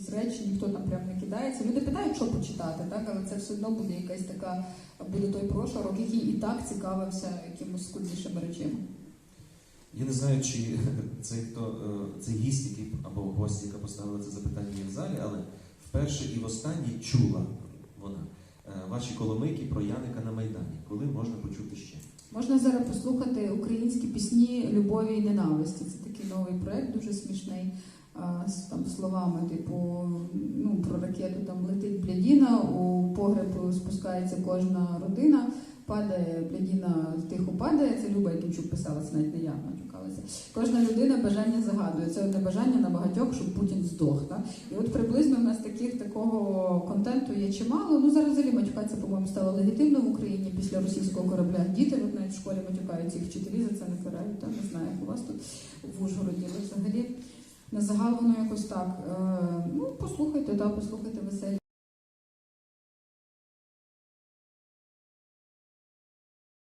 якісь речі, ніхто там прям не кидається. Люди питають, що почитати, так, але це все одно буде якась така, буде той прошарок, який і так цікавився якимось скуднішими речами. Я не знаю, чи цей хто е, цей гість, який або гость, яка поставила це запитання в залі, але вперше і востаннє чула вона е, ваші коломийки про Яника на Майдані. Коли можна почути ще? Можна зараз послухати українські пісні любові і ненависті. Це новий проект, дуже смішний. З там словами, типу, ну про ракету там летить блядіна, у погреб спускається кожна родина, падає блядіна, тихо падає. Це Люба Якимчук писала, це навіть не я матюкалася. Кожна людина бажання загадує. Це одне бажання на багатьох, щоб Путін здох. Так? І от приблизно в нас таких такого контенту є чимало. Ну зараз взагалі матюкатися, по-моєму, стало легітимно в Україні після російського корабля. Діти от навіть в школі матюкаються, їх вчителі за це не карають. Та не знаю, як у вас тут в Ужгороді, але взагалі на загал воно якось так. Е, ну, послухайте, та послухайте веселі